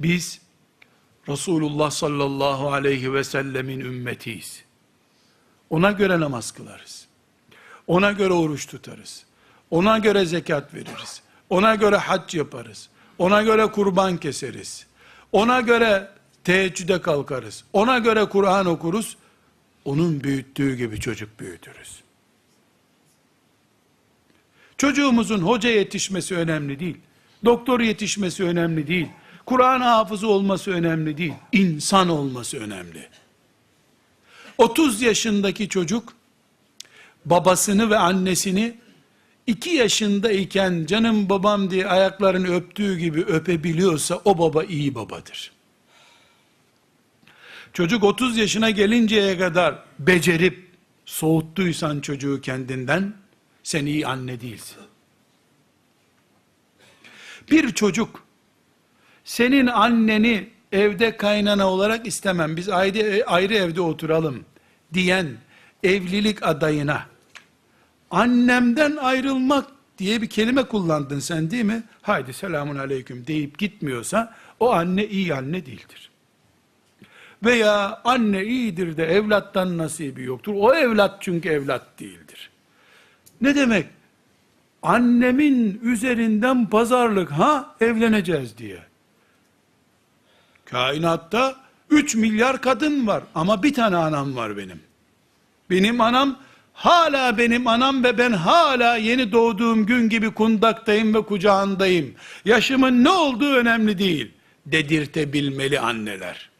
Biz Resulullah sallallahu aleyhi ve sellemin ümmetiyiz. Ona göre namaz kılarız. Ona göre oruç tutarız. Ona göre zekat veririz. Ona göre hac yaparız. Ona göre kurban keseriz. Ona göre teheccüde kalkarız. Ona göre Kur'an okuruz. Onun büyüttüğü gibi çocuk büyütürüz. Çocuğumuzun hoca yetişmesi önemli değil. Doktor yetişmesi önemli değil. Kur'an hafızı olması önemli değil. İnsan olması önemli. 30 yaşındaki çocuk babasını ve annesini 2 yaşındayken canım babam diye ayaklarını öptüğü gibi öpebiliyorsa o baba iyi babadır. Çocuk 30 yaşına gelinceye kadar becerip soğuttuysan çocuğu kendinden sen iyi anne değilsin. Bir çocuk senin anneni evde kaynana olarak istemem biz ayrı, ayrı evde oturalım diyen evlilik adayına annemden ayrılmak diye bir kelime kullandın sen değil mi? Haydi selamun aleyküm deyip gitmiyorsa o anne iyi anne değildir. Veya anne iyidir de evlattan nasibi yoktur. O evlat çünkü evlat değildir. Ne demek? Annemin üzerinden pazarlık ha evleneceğiz diye. Kainatta 3 milyar kadın var ama bir tane anam var benim. Benim anam hala benim anam ve ben hala yeni doğduğum gün gibi kundaktayım ve kucağındayım. Yaşımın ne olduğu önemli değil. Dedirtebilmeli anneler.